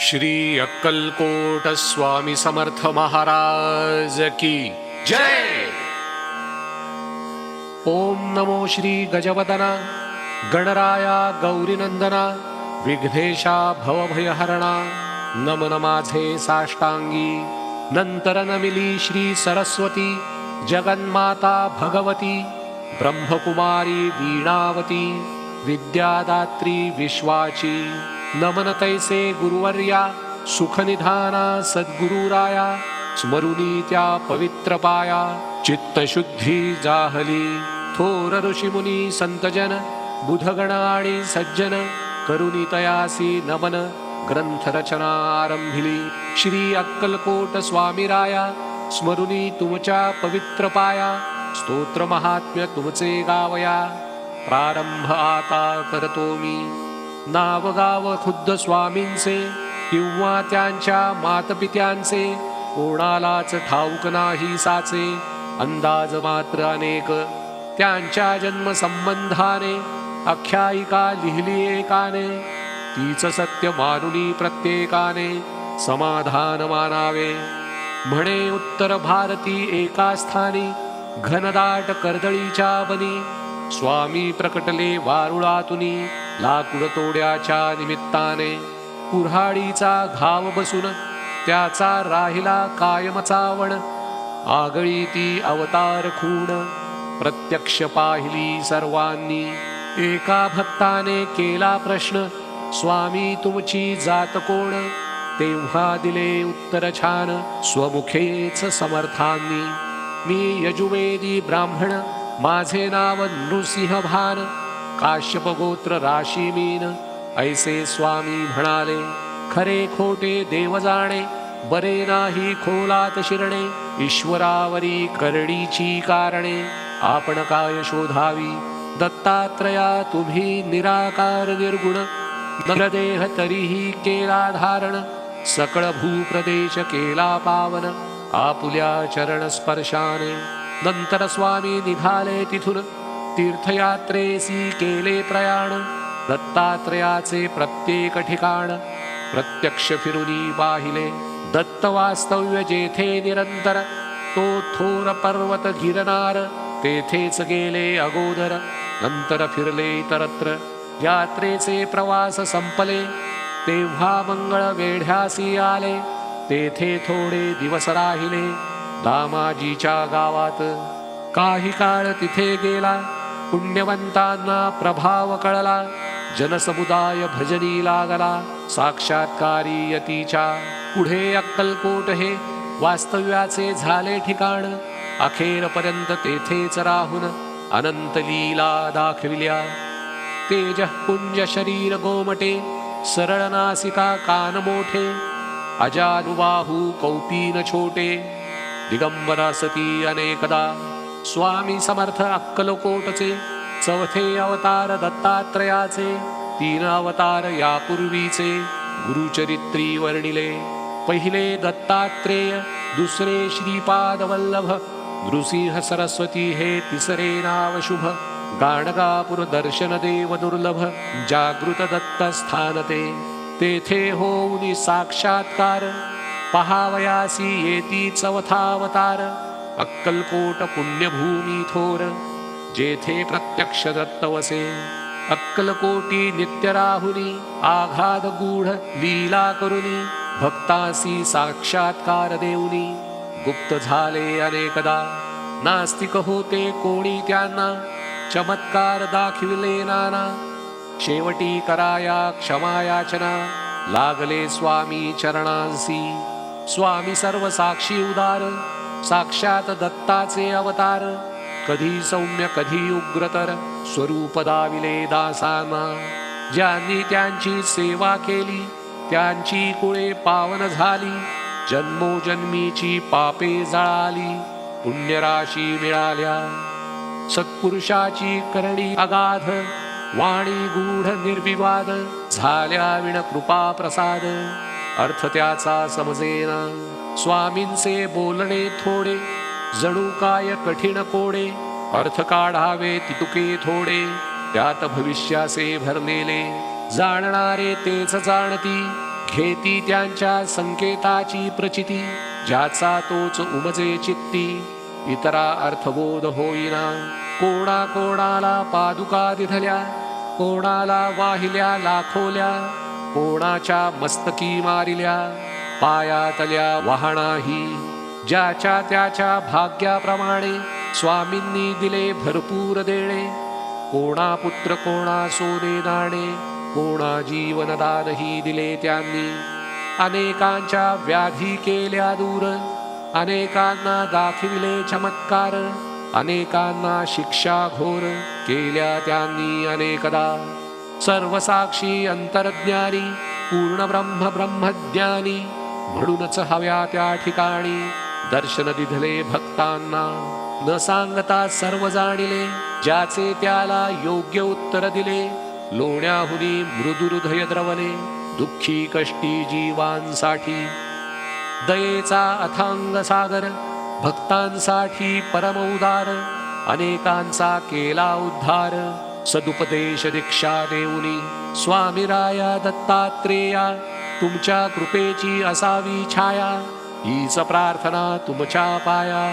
श्री अक्कलकोट स्वामी समर्थ महाराज की जय। ओम नमो श्री गजवदना गणराया गौरीनंदना विघ्नेशा भवभयहरणा नम नमाझे साष्टांगी। नंतर नमिली श्री सरस्वती जगन्माता भगवती ब्रह्मकुमारी वीणावती विद्यादात्री विश्वाची। नमन तैसे गुरुवर्या सुखनिधाना सद्गुरुराया स्मरुनी त्या पवित्र पाया चित्तशुद्धी जाहली। थोर ऋषीमुनी संतजन बुधगण आणि सज्जन करुणी तयासी नमन ग्रंथ रचना आरंभिली श्री अक्कलकोट स्वामीराया स्मरुनी तुमच्या पवित्र पाया स्तोत्र महात्म्य तुमचे गावया। प्रारंभ आता करतो मी। नाव गाव खुद्द स्वामींचे किंवा त्यांच्या मातपित्यांचे कोणालाच ठाऊक नाही साचे. अंदाज मात्र अनेक. त्यांच्या जन्म संबंधाने आख्यायिका लिहिली एकाने. तीच सत्य मानुनी प्रत्येकाने समाधान मानावे. म्हणे उत्तर भारती एका स्थानी घनदाट कर्दळीच्या बनी. स्वामी प्रकटले वारुळातुनी. लाकूड तोड्याच्या निमित्ताने कुऱ्हाडीचा घाव बसून त्याचा राहिला कायमचावण. आगळी ती अवतार खूण प्रत्यक्ष पाहिली सर्वांनी. एका भक्ताने केला प्रश्न स्वामी तुमची जात कोण? तेव्हा दिले उत्तर छान स्वमुखेच समर्थांनी. मी यजुवेदी ब्राह्मण माझे नाव नृसिंह भान काश्यप गोत्र राशी मीन ऐसे स्वामी म्हणाले खरे खोटे देव जाणे बरे नाही खोलात शिरणे ईश्वरावरी करडीची कारणे आपण काय शोधावी? दत्तात्रया तुम्ही निराकार निर्गुण नरदेह तरीही केला धारण सकळ भूप्रदेश केला पावन आपुल्या चरण स्पर्शाने नंतर स्वामी निघाले तिथून तीर्थयात्रेसी केले प्रयाण दत्तात्रयाचे प्रत्येक ठिकाण प्रत्यक्ष फिरुनी पाहिले. दत्त वास्तव्य जेथे निरंतर तो थोर पर्वत गिरनार तेथेच गेले अगोदर. नंतर फिरले इतरत्र. यात्रेचे प्रवास संपले. तेव्हा मंगळ वेढ्यासी आले. तेथे थोडे दिवस राहिले. दामाजीच्या गावात काही काळ तिथे गेला. पुण्यवंतांना प्रभाव कळला जनसमुदाय भजनी लागला साक्षात्कारी यतीच्या पुढे अक्कलकोट हे वास्तव्याचे झाले ठिकाण अखेरपर्यंत तेथेच राहून अनंत लीला दाखविल्या तेज पुंज शरीर गोमटे सरळ नासिका कान मोठे अजानुबाहू कौपीन छोटे दिगंबरा सती अनेकदा स्वामी समर्थ अक्कलकोटचे चौथे अवतार दत्तात्रयाचे तीन अवतार यापूर्वीचे गुरुचरित्री वर्णिले पहिले दत्तात्रेय दुसरे श्रीपाद वल्लभ नृसिंह सरस्वती हे तिसरे नाव शुभ. गाणगापूर दर्शन देव दुर्लभ जागृत दत्त स्थानते तेथे होऊनी साक्षात्कार पहावयासी येती चवथावतार अक्कलकोट पुण्यभूमी थोर जेथे प्रत्यक्ष दत्त वसे अक्कलकोटी नित्यराहुनी आघाद गूढ लीला करुनी भक्तासी साक्षात्कार देऊनी। गुप्त झाले अनेकदा नास्तिक होते कोणी त्यांना चमत्कार दाखविले नाना। शेवटी कराया क्षमायाचना लागले स्वामी चरणांसी। स्वामी सर्व साक्षी उदार साक्षात दत्ताचे अवतार. कधी सौम्य कधी उग्रतर. स्वरूप दाविले दासाना. ज्यांनी त्यांची सेवा केली त्यांची कुळे पावन झाली. जन्मोजन्मीची पापे जळाली पुण्यराशी मिळाल्या. सत्पुरुषाची करणी अगाध वाणी गूढ निर्विवाद झाल्या विण कृपा प्रसाद अर्थ त्याचा समजेना. स्वामींचे बोलणे थोडे जणू काय कठीण कोडे अर्थ काढावे तितुके थोडे त्यात भविष्याचे भरलेले जाणणारे तेच जाणती घेती त्यांच्या संकेताची प्रचिती ज्याचा तोच उमजे चित्ती इतरा अर्थबोध होईना कोणा कोणाला पादुका दिधल्या कोणाला वाहिल्या लाखोल्या कोणाच्या मस्तकी मारिल्या पायातल्या वाहणाही ज्याच्या त्याच्या भाग्याप्रमाणे स्वामींनी दिले भरपूर देणे कोणा पुत्र कोणा सोने नाणे कोणा जीवनदानही दिले त्यांनी. अनेकांच्या व्याधी केल्या दूर अनेकांना दाखविले चमत्कार अनेकांना शिक्षा घोर केल्या त्यांनी अनेकदा. सर्वसाक्षी अंतर्ज्ञानी पूर्ण ब्रह्म ब्रह्मज्ञानी म्हणूनच हव्या त्या ठिकाणी दर्शन दिधले भक्तांना. न सांगता सर्व जाणिले ज्याचे त्याला योग्य उत्तर दिले लोण्याहुनी मृदुहृदय द्रवले दुःखी कष्टी जीवांसाठी. दयेचा अथांग सागर भक्तांसाठी परमौदार अनेकांचा केला उद्धार. सदुपदेश दीक्षा देऊनी स्वामी राया दत्तात्रेया तुमच्या कृपेची असावी छाया हीच प्रार्थना तुमच्या पाया.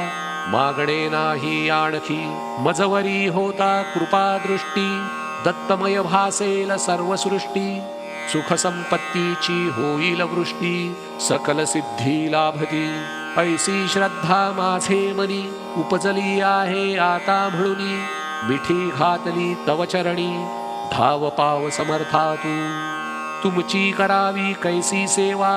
मागणे नाही आणखी मजवरी होता कृपा दृष्टी दत्तमय भासेल सर्व सृष्टी सुख संपत्तीची होईल वृष्टी सकल सिद्धी लाभती. ऐसी श्रद्धा माझे मनी उपजली आहे आता म्हणून मिठी घातली तव चरणी धाव पाव समर्था तू. तुमची करावी कैसी सेवा?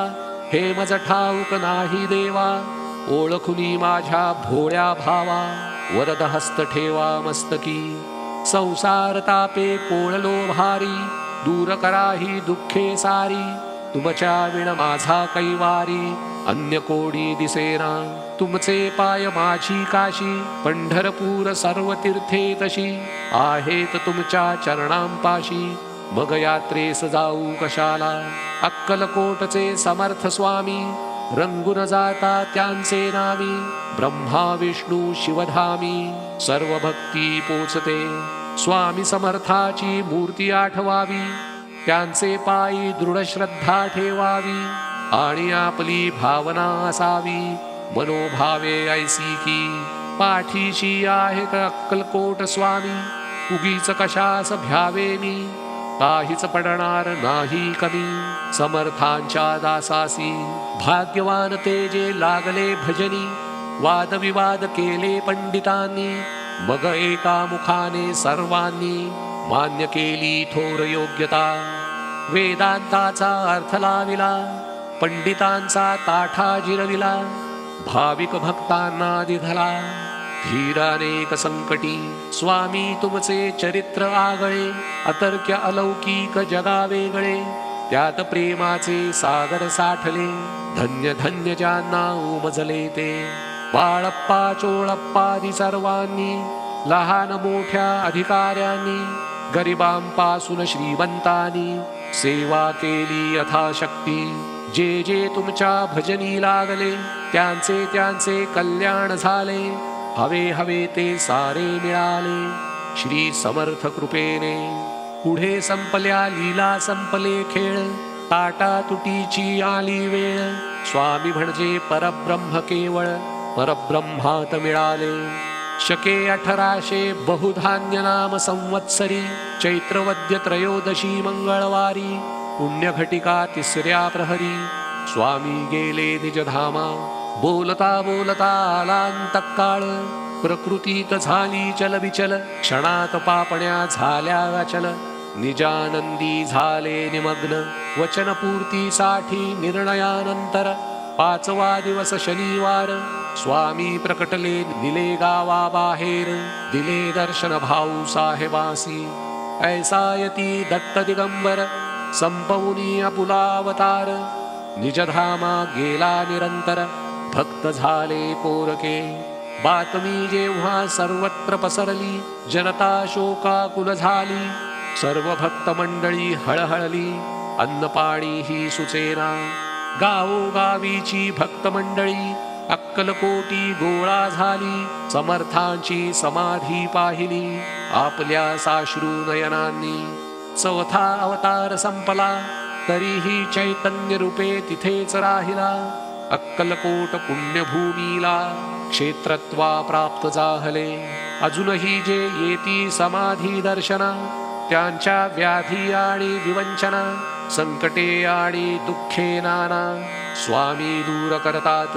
हे मज ठाऊक नाही देवा. ओळखुनी माझ्या भोळ्या भावा. वरद हस्त ठेवा मस्तकी. संसार तापे पोळलो भारी. दूर कराही दुःखे सारी. तुमच्या विण माझा कैवारी. अन्य कोणी दिसेना. तुमचे पाय माझी काशी. पंढरपूर सर्व तीर्थे तशी. आहेत तुमच्या चरणांपाशी. मग यात्रेस जाऊ कशाला? अक्कलकोटचे समर्थ स्वामी रंगून जाता त्यांचे नामी ब्रह्मा विष्णू शिवधामी सर्व भक्ती पोचते. स्वामी समर्थाची मूर्ती आठवावी त्यांचे पायी दृढ श्रद्धा ठेवावी आणि आपली भावना असावी. मनोभावे ऐसी की पाठीशी आहे का अक्कलकोट स्वामी? उगीच कशास भ्यावे मी? काहीच पडणार नाही कमी. समर्थांच्या दासासी भाग्यवान ते जे लागले भजनी. वादविवाद केले पंडितांनी मग एका मुखाने सर्वांनी मान्य केली थोर योग्यता. वेदांताचा अर्थ लाविला पंडितांचा ताठा जिरविला भाविक भक्तांना दिधला. धीरानेक संकटी स्वामी तुमचे चरित्र आगळे अतर्क्य अलौकिक जगा वेगळे त्यात प्रेमाचे सागर साठले धन्य धन्य ज्यांना उमजले ते. बाळप्पा चोळप्पादी सर्वांनी लहान मोठ्या अधिकाऱ्यांनी गरिबांपासून श्रीमंतानी सेवा केली यथाशक्ती. जे जे तुमच्या भजनी लागले त्यांचे त्यांचे कल्याण झाले. हवे हवे ते सारे मिळाले. श्री समर्थ कृपेने पुढे संपल्या लीला संपले खेळ. ताटा तुटीची आली वेळ. स्वामी म्हणजे परब्रह्म केवळ. परब्रह्मात मिळाले. शके अठराशे बहुधान्य नाम संवत्सरी. चैत्रवद्य त्रयोदशी मंगळवारी. पुण्यघटिका तिसऱ्या प्रहरी. स्वामी गेले निजधामा. बोलता बोलता आलांतकाळ प्रकृतीत झाली चल विचल क्षणात पापण्या झाल्या अचल. निजानंदी झाले निमग्न वचनपूर्तीसाठी निर्णयानंतर. पाचवा दिवस शनिवार स्वामी प्रकटले दिले गावा बाहेर. दिले दर्शन भाऊ साहेबासी. ऐसा यती दत्त दिगंबर संपवनी अपुलावतार निजधामा गेला निरंतर. भक्त झाले पोरके. बातमी जेव्हा सर्वत्र पसरली जनता शोकाकुल झाली. सर्व भक्त मंडळी हळहळली अन्नपाणी ही सुचेना. गावोगावीची भक्त मंडळी अक्कलकोटी गोळा झाली समर्थांची समाधी पाहिली. आपल्या साश्रू नयनांनी चौथा अवतार संपला तरीही चैतन्य रूपे तिथेच राहिला. अक्कलकोट पुण्यभूमीला क्षेत्रत्वा प्राप्त जाहले. अजूनही जे येती समाधी दर्शना त्यांच्या व्याधी आणि विवंचना संकटे आणि दुःखे नाना स्वामी दूर करतात.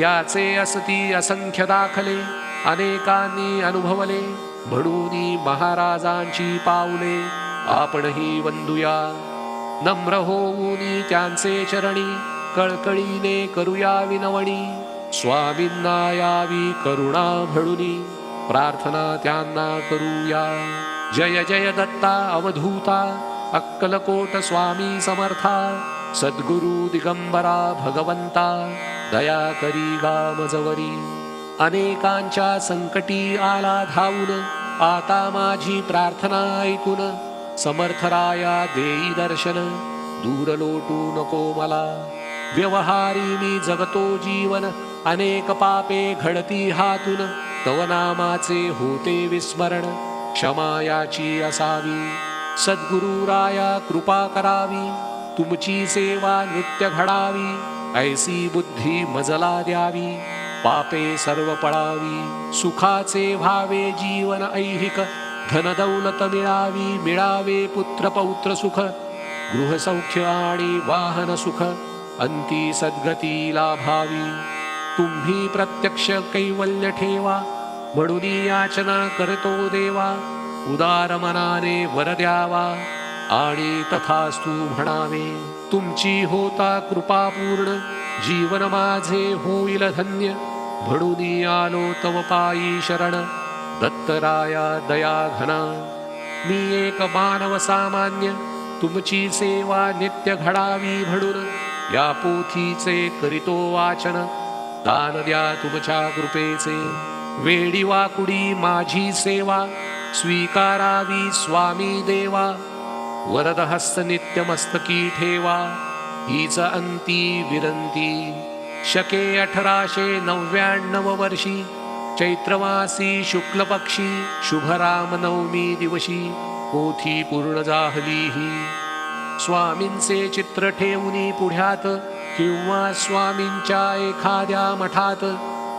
याचे असती असंख्य दाखले अनेकांनी अनुभवले. म्हणून महाराजांची पावले आपणही वंदुया. नम्र होऊनी त्यांचे चरणी कळकळीने करूया विनवणी. स्वामींना यावी करुणा भळुनी प्रार्थना त्यांना करूया. जय जय दत्ता अवधूता. अक्कलकोट स्वामी समर्था. सद्गुरु दिगंबरा भगवंता. दया करी गामजवरी अनेकांच्या संकटी आला धावून आता माझी प्रार्थना ऐकून. समर्थराया देई दर्शन. दूर लोटू नको मला. व्यवहारी मी जगतो जीवन अनेक पापे घडती हातून तव नामाचे होते विस्मरण क्षमायाची असावी. सद्गुरु राया कृपा करावी तुमची सेवा नित्य घडावी ऐसी बुद्धी मजला द्यावी पापे सर्व पळावी सुखाचे व्हावे जीवन ऐहिक धनदौलत मिळावी मिळावे पुत्र पौत्र सुख गृहसौख्य आणि वाहन सुख अंती सद्गती लाभावी. तुम्ही प्रत्यक्ष कैवल्य ठेवा. म्हणून याचना करतो देवा. उदार मनाने वर द्यावा. आणि तथास्तु म्हणावे तुमची होता कृपा पूर्ण. जीवन माझे होईल धन्य. म्हणून आलो तव पायी शरण. दत्तराया दया घना मी एक मानव सामान्य. तुमची सेवा नित्य घडावी म्हणून. या पोथीचे करितो वाचन. दान द्या तुमच्या कृपेचे. वेडी वाकुडी माझी सेवा. स्वीकारावी स्वामी देवा. वरद हस्त नित्य मस्तकी ठेवा. हीच अंती विरंती शके अठराशे नव्याण्णव वर्षी. चैत्रमासी शुक्लपक्षी. पक्षी नवमी दिवशी. पोथी पूर्ण जाहली ही स्वामींचे चित्र ठेवून पुढ्यात किंवा स्वामींच्या एखाद्या मठात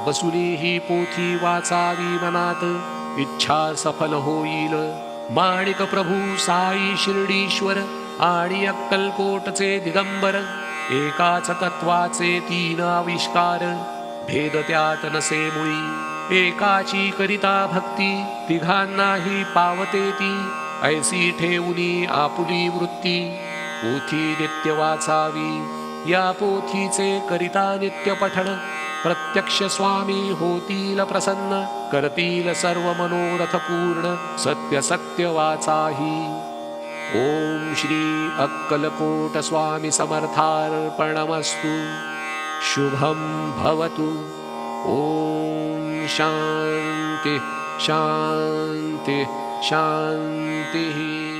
बसुली ही पोथी वाचावी मनात. इच्छा सफल होईल. माणिक प्रभू साई शिर्डीश्वर आणि अक्कलकोटचे दिगंबर एकाच तत्वाचे तीन आविष्कार. भेद त्यात नसे मुळी एकाची करिता भक्ती तिघांनाही पावते ती. ऐसी ठेवूनी आपुली वृत्ती. पोथी नित्य वाचावी. या पोथीचे करिता नित्य पठण. प्रत्यक्ष स्वामी होतील प्रसन्न. करतील सर्व मनोरथ पूर्ण. सत्य सत्य वाचाही. ओम श्री अक्कलकोट स्वामी समर्थार्पणमस्तु. शुभं भवतु. ॐ शांति शांति शान्तिः.